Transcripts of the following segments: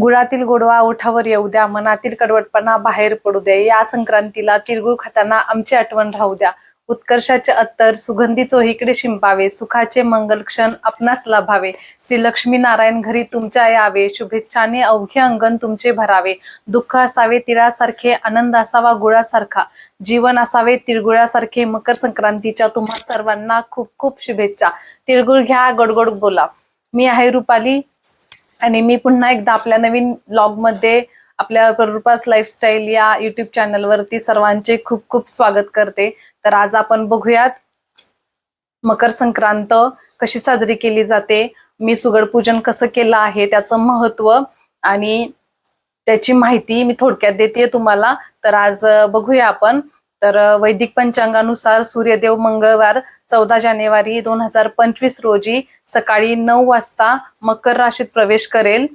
गुळातील गोडवा ओठावर येऊ द्या मनातील कडवटपणा बाहेर पडू द्या. या संक्रांतीला तिळगुळ खाताना आमची आठवण राहू द्या. उत्कर्षाचे अत्तर सुगंधी चोहीकडे शिंपावे सुखाचे मंगल क्षण आपणास लाभावे श्री लक्ष्मी नारायण घरी तुमच्या यावे. शुभेच्छाने अवघे अंगण तुमचे भरावे. दुःख असावे तिळासारखे आनंद असावा गुळासारखा. जीवन असावे तिळगुळासारखे. मकर संक्रांतीच्या तुम्हा सर्वांना खूप खूप शुभेच्छा. तिळगुळ घ्या गोडगोड बोला. मी आहे रुपाली. आणि मी पुन्हा एकदा आपल्या नवीन ब्लॉगमध्ये आपल्या प्ररूपास लाईफस्टाईल या युट्यूब चॅनलवरती सर्वांचे खूप खूप स्वागत करते. तर आज आपण बघूयात मकर संक्रांत कशी साजरी केली जाते मी सुगड पूजन कसं केलं आहे त्याचं महत्त्व आणि त्याची माहिती मी थोडक्यात देते तुम्हाला. तर आज बघूया आपण. तर वैदिक पंचांगानुसार सूर्यदेव मंगळवार चौदा जानेवारी दोन हजार पंचवीस रोजी सकाळी नऊ वाजता मकर राशीत प्रवेश करेल.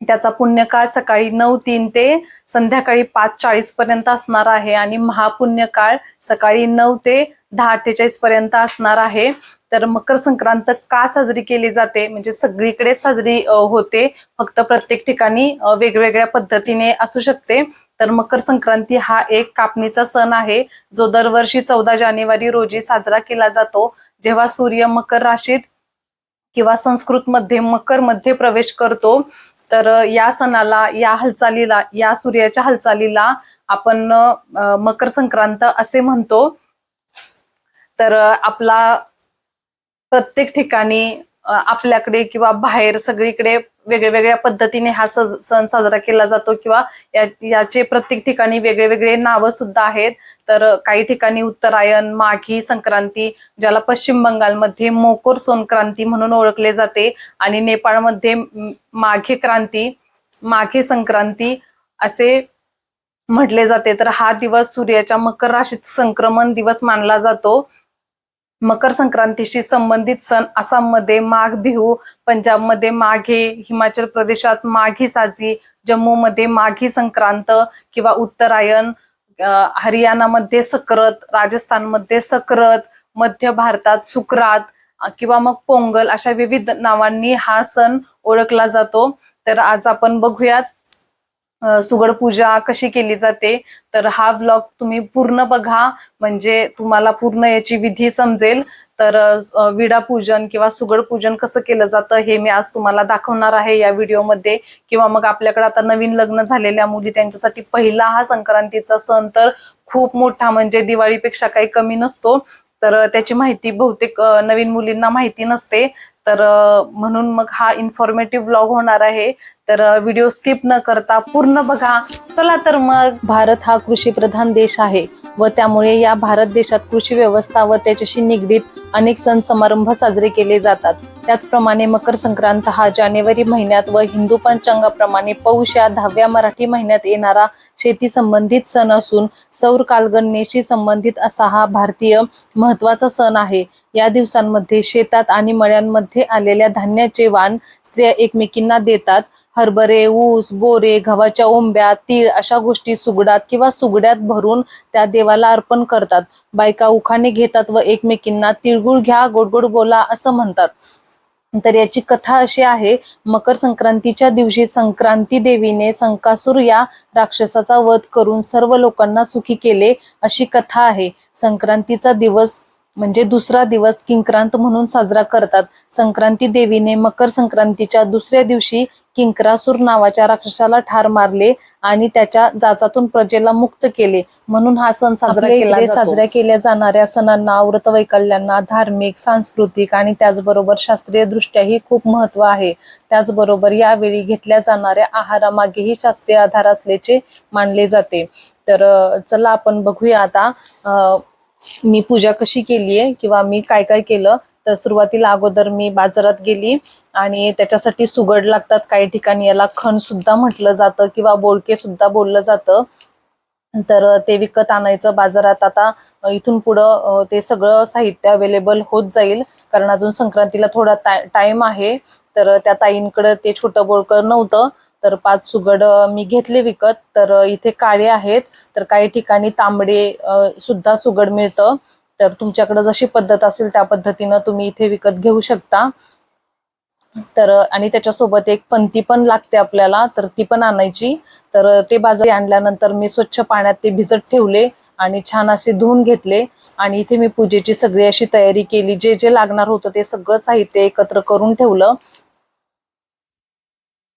त्याचा पुण्यकाळ सकाळी नऊ तीन ते संध्याकाळी पाच चाळीस पर्यंत असणार आहे आणि महापुण्यकाळ सकाळी नऊ ते दहा अठ्ठेचाळीस पर्यंत असणार आहे. तर मकर संक्रांत का साजरी केली जाते? म्हणजे सगळीकडे साजरी होते. फक्त प्रत्येक ठिकाणी वेगवेगळ्या पद्धतीने असू शकते. तर मकर संक्रांती हा एक कापणीचा सण आहे जो दरवर्षी चौदा जानेवारी रोजी साजरा केला जातो. जेव्हा सूर्य मकर राशीत किंवा संस्कृत मध्ये मकरमध्ये प्रवेश करतो तर या सणाला या हालचालीला या सूर्याच्या हालचालीला आपण मकर संक्रांत असे म्हणतो. तर आपला प्रत्येक ठिकाणी आपल्याकडे किंवा बाहेर सगळीकडे वेगळ्या वेगळ्या पद्धतीने हा सज- सण साजरा केला जातो किंवा या- याचे प्रत्येक ठिकाणी वेगळे वेगळे नावं सुद्धा आहेत. तर काही ठिकाणी उत्तरायण माघी संक्रांती ज्याला पश्चिम बंगालमध्ये मोकोर सोनक्रांती म्हणून ओळखले जाते आणि नेपाळमध्ये माघी क्रांती माघी संक्रांती असे म्हटले जाते. तर हा दिवस सूर्याच्या मकर राशीत संक्रमण दिवस मानला जातो. मकर संक्रांतीशी संबंधित सण आसाममध्ये माघ बिहू पंजाबमध्ये माघे हिमाचल प्रदेशात माघी साजी जम्मूमध्ये माघी संक्रांत किंवा उत्तरायण हरियाणामध्ये सकरत राजस्थानमध्ये सकरत मध्य भारतात सुकरात किंवा मग पोंगल अशा विविध नावांनी हा सण ओळखला जातो. तर आज आपण बघूयात सुगड पूजा कशी केली जाते तर हा व्लॉग तुम्ही पूर्ण बघा. म्हणजे तुम्हाला पूर्ण याची विधी समजेल. तर विडा पूजन किंवा सुगड पूजन कसं केलं जातं हे मी आज तुम्हाला दाखवणार आहे या व्हिडिओमध्ये किंवा मग आपल्याकडे आता नवीन लग्न झालेल्या मुली त्यांच्यासाठी पहिला हा संक्रांतीचा सण तर खूप मोठा म्हणजे दिवाळीपेक्षा काही कमी नसतो. तर त्याची माहिती बहुतेक नवीन मुलींना माहिती नसते. तर म्हणून मग हा इन्फॉर्मेटिव्ह व्लॉग होणार आहे. तर व्हिडिओ स्किप न करता पूर्ण बघा. चला तर मग भारत हा कृषी प्रधान देश आहे व त्यामुळे या भारत देशात कृषी व्यवस्था व त्याच्याशी निगडीत अनेक सण समारंभ साजरे केले जातात. त्याचप्रमाणे मकर संक्रांत हा जानेवारी महिन्यात व हिंदू पंचांगाप्रमाणे पौष या दहाव्या मराठी महिन्यात येणारा शेती संबंधित सण असून सौर कालगणनेशी संबंधित असा हा भारतीय महत्त्वाचा सण आहे. या दिवसांमध्ये शेतात आणि मळ्यांमध्ये आलेल्या धान्याचे वाण स्त्रिया एकमेकींना देतात. हरभरे ऊस बोरे गव्हाच्या ओंब्या तीळ अशा गोष्टी सुगडात किंवा सुगड्यात भरून त्या देवाला अर्पण करतात. बायका उखाणे घेतात व एकमेकींना तिळगुळ घ्या गोडगोड बोला असं म्हणतात. तर याची कथा अशी आहे मकर संक्रांतीच्या दिवशी संक्रांती देवीने संकासूर या राक्षसाचा वध करून सर्व लोकांना सुखी केले अशी कथा आहे. संक्रांतीचा दिवस म्हणजे दुसरा दिवस किंक्रांत म्हणून साजरा करतात. संक्रांती देवीने मकर संक्रांतीच्या दुसऱ्या दिवशी किंक्रासूर नावाच्या राक्षसाला ठार मारले आणि त्याच्या जाचातून प्रजेला मुक्त केले. म्हणून हा सण साजरा केला साजऱ्या केल्या जाणाऱ्या सणांना व्रतवैकल्यांना धार्मिक सांस्कृतिक आणि त्याचबरोबर शास्त्रीय दृष्ट्याही खूप महत्त्व आहे. त्याचबरोबर यावेळी घेतल्या जाणाऱ्या आहारामागेही शास्त्रीय आधार असल्याचे मानले जाते. तर चला आपण बघूया आता अ, मी पूजा कशी केली आहे किंवा मी काय काय केलं तर सुरुवातीला अगोदर मी बाजारात गेली आणि त्याच्यासाठी सुगड लागतात काही ठिकाणी याला खण सुद्धा म्हटलं जातं किंवा बोळके सुद्धा बोललं जातं. तर ते विकत आणायचं बाजारात. आता इथून पुढं ते सगळं साहित्य अवेलेबल होत जाईल. कारण अजून संक्रांतीला थोडा टाइम आहे. तर त्या ताईंकडं ते छोटं बोळकर नव्हतं. तर पाच सुगड मी घेतले विकत. तर इथे काळे आहेत. तर काही ठिकाणी तांबडे सुद्धा सुगड मिळतं. तर तुमच्याकडे जशी पद्धत असेल त्या पद्धतीनं तुम्ही इथे विकत घेऊ शकता. तर आणि त्याच्यासोबत एक पंती पण लागते आपल्याला. तर ती पण आणायची. तर ते बाजारी आणल्यानंतर मी स्वच्छ पाण्यात ते भिजत ठेवले आणि छान असे धुवून घेतले. आणि इथे मी पूजेची सगळी अशी तयारी केली. जे जे लागणार होतं ते सगळं साहित्य एकत्र करून ठेवलं.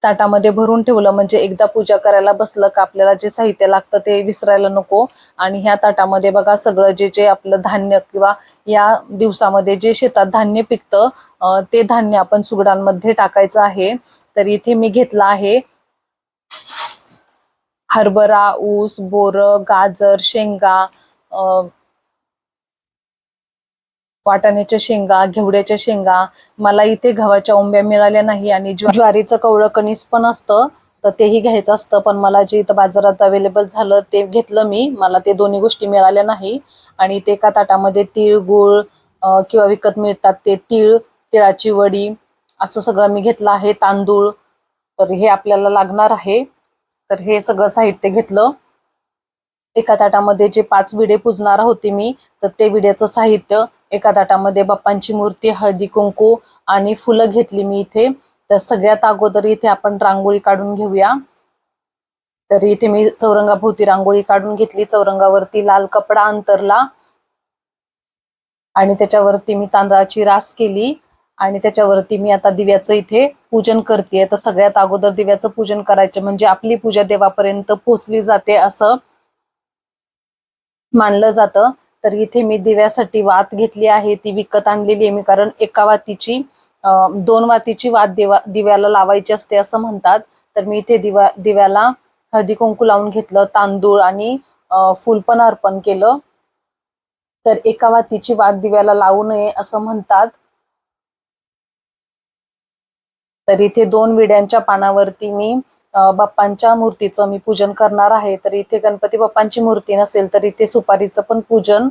ताटामध्ये भरून ठेवलं म्हणजे एकदा पूजा करायला बसलं का आपल्याला जे साहित्य लागतं ते विसरायला नको. आणि ह्या ताटामध्ये बघा सगळं जे जे आपलं धान्य किंवा या दिवसामध्ये जे शेतात धान्य पिकतं ते धान्य आपण सुगडांमध्ये टाकायचं आहे. तर इथे मी घेतलं आहे हरभरा ऊस बोर गाजर शेंगा वाटाण्याच्या शेंगा घेवड्याच्या शेंगा मला इथे गव्हाच्या ओंब्या मिळाल्या नाही आणि ज्वारीचं कवळं कणीस पण असतं तर तेही घ्यायचं असतं. पण मला जे इथं बाजारात अवेलेबल झालं ते घेतलं मी. मला ते दोन्ही गोष्टी मिळाल्या नाही. आणि ते एका ताटामध्ये तीळ गुळ किंवा विकत मिळतात ते तीळ तिळाची वडी असं सगळं मी घेतलं आहे. तांदूळ तर हे आपल्याला लागणार आहे. तर हे सगळं साहित्य घेतलं. एका ताटामध्ये जे पाच विडे पुजणार होते मी तर ते विड्याचं साहित्य एका ताटामध्ये बाप्पांची मूर्ती हळदी कुंकू आणि फुलं घेतली मी इथे. तर सगळ्यात अगोदर इथे आपण रांगोळी काढून घेऊया. तर इथे मी चौरंगाभोवती रांगोळी काढून घेतली. चौरंगावरती लाल कपडा अंतरला आणि त्याच्यावरती मी तांदळाची रास केली आणि त्याच्यावरती मी आता दिव्याचं इथे पूजन करते तर सगळ्यात अगोदर दिव्याचं पूजन करायचं म्हणजे आपली पूजा देवापर्यंत पोहोचली जाते असं मानलं जातं. तर इथे मी दिव्यासाठी वात घेतली आहे. ती विकत आणलेली आहे मी कारण एका वातीची दोन वातीची वात देवा दिव्याला लावायची असते असं म्हणतात. तर मी इथे दिवा दिव्याला हळदी कुंकू लावून घेतलं तांदूळ आणि फुल पण अर्पण केलं. तर एका वातीची वात दिव्याला लावू नये असं म्हणतात. तर इथे दोन विड्यांच्या पानावरती मी बाप्पांच्या मूर्तीचं मी पूजन करणार आहे. तर इथे गणपती बाप्पांची मूर्ती नसेल तर इथे सुपारीचं पण पूजन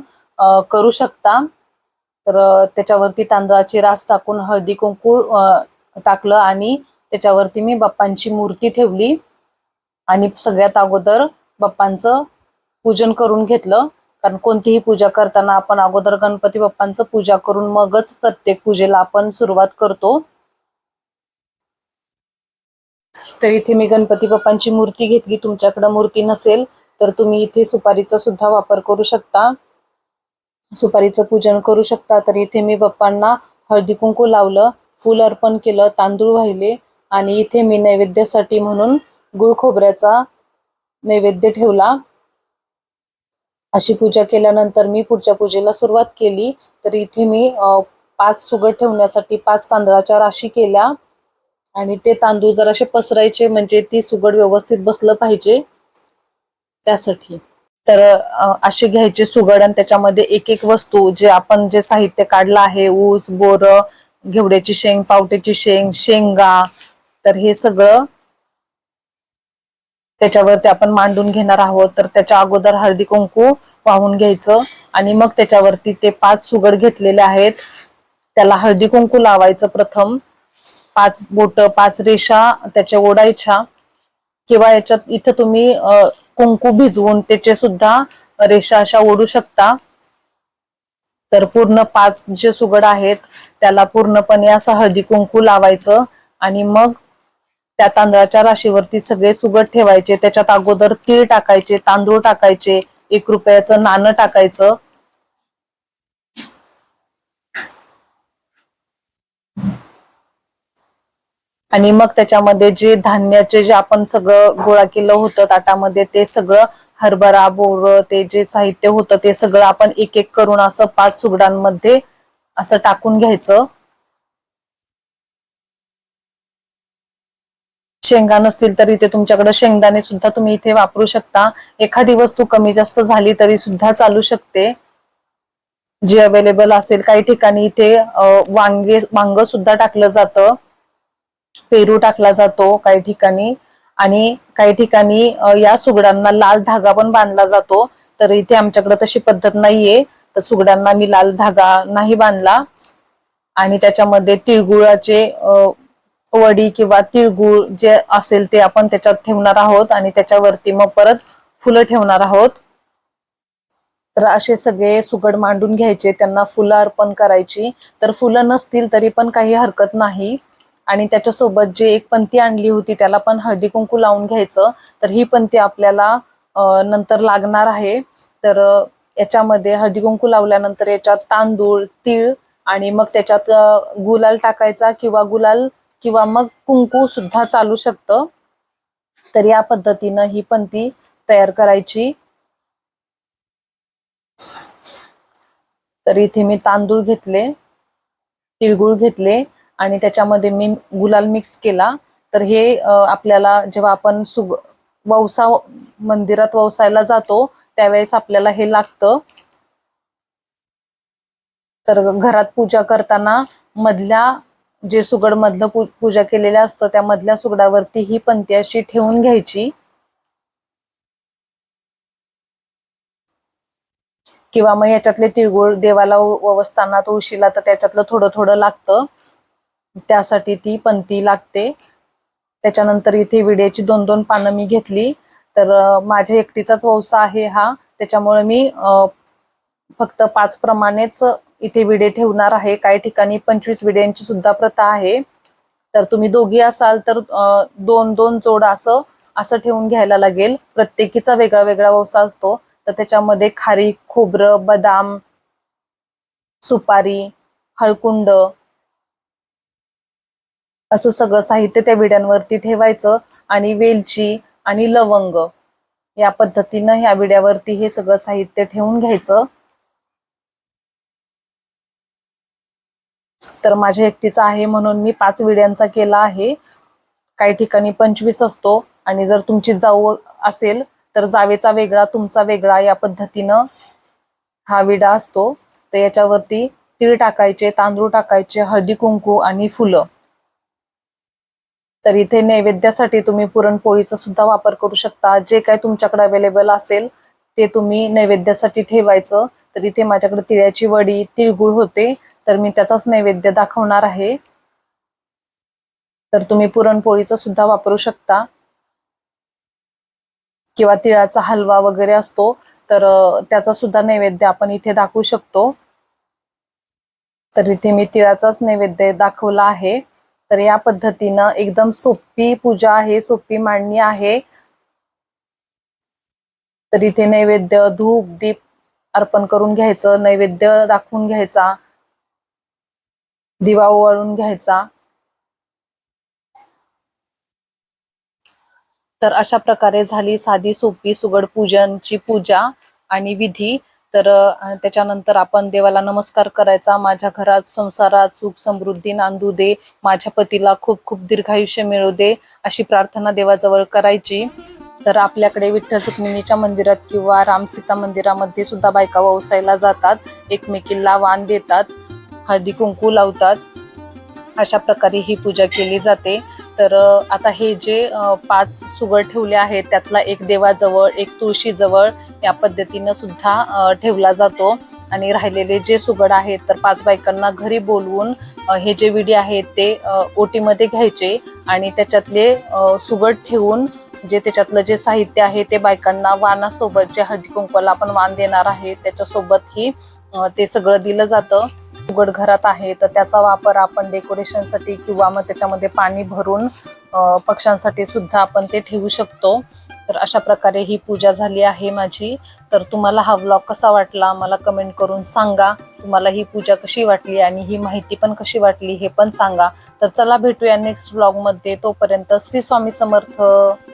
करू शकता. तर त्याच्यावरती तांदळाची रास टाकून हळदी कुंकू टाकलं आणि त्याच्यावरती मी बाप्पांची मूर्ती ठेवली. आणि सगळ्यात अगोदर बाप्पांचं पूजन करून घेतलं. कारण कोणतीही पूजा करताना आपण अगोदर गणपती बाप्पांचं पूजा करून मगच प्रत्येक पूजेला आपण सुरुवात करतो. तर इथे मी गणपती बाप्पांची मूर्ती घेतली. तुमच्याकडं मूर्ती नसेल तर तुम्ही इथे सुपारीचा सुद्धा वापर करू शकता. सुपारीचं पूजन करू शकता. तर इथे मी बाप्पांना हळदी कुंकू लावलं फूल अर्पण केलं तांदूळ वाहिले आणि इथे मी नैवेद्यासाठी म्हणून गुळ खोबऱ्याचा नैवेद्य ठेवला. अशी पूजा केल्यानंतर मी पुढच्या पूजेला सुरुवात केली. तर इथे मी पाच सुगड ठेवण्यासाठी पाच तांदळाच्या राशी केल्या. आणि ते तांदूळ जरासे पसरायचे म्हणजे ती सुगड व्यवस्थित बसलं पाहिजे त्यासाठी. तर अशी असे घ्यायचे सुगड आणि त्याच्यामध्ये एक एक वस्तू जे आपण जे साहित्य काढलं आहे ऊस बोर घेवड्याची शेंग पावट्याची शेंग शेंगा तर हे सगळं त्याच्यावरती आपण मांडून घेणार आहोत. तर त्याच्या अगोदर हळदी कुंकू वाहून घ्यायचं आणि मग त्याच्यावरती ते पाच सुगड घेतलेले आहेत. त्याला हळदी कुंकू लावायचं प्रथम. पाच बोट पाच रेषा त्याच्या ओढायच्या. किंवा याच्यात इथं तुम्ही कुंकू भिजवून त्याचे सुद्धा रेषा अशा ओढू शकता. तर पूर्ण पाच जे सुगड आहेत त्याला पूर्णपणे असं हळदी कुंकू लावायचं. आणि मग त्या तांदळाच्या राशीवरती सगळे सुगड ठेवायचे. त्याच्यात अगोदर तीळ टाकायचे तांदूळ टाकायचे एक रुपयाचं नाणं टाकायचं. आणि मग त्याच्यामध्ये जे धान्याचे जे आपण सगळं गोळा केलं होतं ताटामध्ये ते सगळं हरभरा बोर ते जे साहित्य होतं ते सगळं आपण एक एक करून असं पाच सुगडांमध्ये असं टाकून घ्यायचं. शेंगा नसतील तर इथे तुमच्याकडे शेंगदाणे सुद्धा तुम्ही इथे वापरू शकता. एखादी वस्तू कमी जास्त झाली तरी सुद्धा चालू शकते. जे अवेलेबल असेल काही ठिकाणी इथे वांगे वांग सुद्धा टाकलं जातं. पेरू टाकला जातो काही ठिकाणी. आणि काही ठिकाणी या सुगडांना लाल धागा पण बांधला जातो. तर इथे आमच्याकडे तशी पद्धत नाहीये. तर सुगडांना मी लाल धागा नाही बांधला. आणि त्याच्यामध्ये तिळगुळाचे वडी किंवा तिळगुळ जे असेल ते आपण त्याच्यात ठेवणार आहोत. आणि त्याच्यावरती मग परत फुलं ठेवणार आहोत. तर असे सगळे सुगड मांडून घ्यायचे. त्यांना फुलं अर्पण करायची. तर फुलं नसतील तरी पण काही हरकत नाही. आणि त्याच्यासोबत जे एक पंथी आणली होती त्याला पण हळदी कुंकू लावून घ्यायचं. तर ही पंथी आपल्याला नंतर लागणार आहे. तर याच्यामध्ये हळदी कुंकू लावल्यानंतर याच्यात तांदूळ तीळ आणि मग त्याच्यात गुलाल टाकायचा किंवा गुलाल किंवा मग कुंकू सुद्धा चालू शकतं. तर या पद्धतीनं ही पंथी तयार करायची. तर इथे मी तांदूळ घेतले तिळगुळ घेतले. आणि त्याच्यामध्ये मी गुलाल मिक्स केला तर हे आपल्याला जेव्हा आपण सुग वौसा मंदिरात वौसायला जातो त्यावेळेस आपल्याला हे लागतं. तर घरात पूजा करताना मधल्या जे सुगड मधलं पूजा केलेलं असतं त्या मधल्या सुगडावरती ही पंती अशी ठेवून घ्यायची. किंवा मग याच्यातले तिळगुळ देवाला ववसताना तुळशीला तर त्याच्यातलं थोडं थोडं लागतं. त्यासाठी ती पंती लागते. त्याच्यानंतर इथे विड्याची दोन दोन पानं मी घेतली. तर माझ्या एकटीचाच वौसा आहे हा. त्याच्यामुळे मी फक्त पाच प्रमाणेच इथे विडे ठेवणार आहे. काही ठिकाणी पंचवीस विड्यांची सुद्धा प्रथा आहे. तर तुम्ही दोघी असाल तर दोन दोन जोड असं असं ठेवून घ्यायला लागेल. प्रत्येकीचा वेगळा वेगळा वौसा असतो. तर त्याच्यामध्ये खारी खोबरं बदाम सुपारी हळकुंड असं सगळं साहित्य त्या विड्यांवरती ठेवायचं आणि वेलची आणि लवंग या पद्धतीनं ह्या विड्यावरती हे सगळं साहित्य ठेवून घ्यायचं. तर माझ्या एकटीचा आहे म्हणून मी पाच विड्यांचा केला आहे. काही ठिकाणी पंचवीस असतो आणि जर तुमची जाऊ असेल तर जावेचा वेगळा तुमचा वेगळा या पद्धतीनं हा विडा असतो. तर याच्यावरती तीळ टाकायचे तांदूळ टाकायचे हळदी कुंकू आणि फुलं. तर इथे नैवेद्यासाठी तुम्ही पुरणपोळीचा सुद्धा वापर करू शकता. जे काय तुमच्याकडे अवेलेबल असेल ते तुम्ही नैवेद्यासाठी ठेवायचं. तर इथे माझ्याकडे तिळ्याची वडी तिळगुळ होते. तर मी त्याचाच नैवेद्य दाखवणार आहे. तर तुम्ही पुरणपोळीचा सुद्धा वापरू शकता. किंवा तिळाचा हलवा वगैरे असतो तर त्याचा सुद्धा नैवेद्य आपण इथे दाखवू शकतो. तर इथे मी तिळाचाच नैवेद्य दाखवला आहे. तर या पद्धतीनं एकदम सोपी पूजा आहे सोपी मांडणी आहे. तर इथे नैवेद्य धूप दीप अर्पण करून घ्यायचं नैवेद्य दाखवून घ्यायचा दिवा ओवाळून घ्यायचा. तर अशा प्रकारे झाली साधी सोपी सुगड पूजनची पूजा आणि विधी. तर त्याच्यानंतर आपण देवाला नमस्कार करायचा. माझ्या घरात संसारात सुख समृद्धी नांदू दे. माझ्या पतीला खूप खूप दीर्घायुष्य मिळू दे अशी प्रार्थना देवाजवळ करायची. तर आपल्याकडे विठ्ठल रुक्मिणीच्या मंदिरात किंवा रामसीता मंदिरामध्ये सुद्धा बायका वसायला जातात. एकमेकीला वाण देतात. हळदी कुंकू लावतात. अशा प्रकारे ही पूजा केली जाते. तर आता हे जे पाच सुगड ठेवले आहेत त्यातला एक देवाजवळ एक तुळशीजवळ या पद्धतीनं सुद्धा ठेवला जातो. आणि राहिलेले जे सुगड आहेत तर पाच बायकांना घरी बोलवून हे जे विडी आहेत ते ओटीमध्ये घ्यायचे आणि त्याच्यातले सुगड ठेवून जे त्याच्यातलं जे साहित्य आहे ते बायकांना वानासोबत जे हळदी कुंकवाला आपण वाण देणार आहे त्याच्यासोबत ही ते सगळं दिलं जातं. उघड घरात आहे तर त्याचा वापर आपण डेकोरेशनसाठी किंवा मग त्याच्यामध्ये पाणी भरून पक्ष्यांसाठी सुद्धा आपण ते ठेवू शकतो. तर अशा प्रकारे ही पूजा झाली आहे माझी. तर तुम्हाला हा व्लॉग कसा वाटला मला कमेंट करून सांगा. तुम्हाला ही पूजा कशी वाटली आणि ही माहिती पण कशी वाटली हे पण सांगा. तर चला भेटूया नेक्स्ट व्लॉगमध्ये तोपर्यंत श्री स्वामी समर्थ.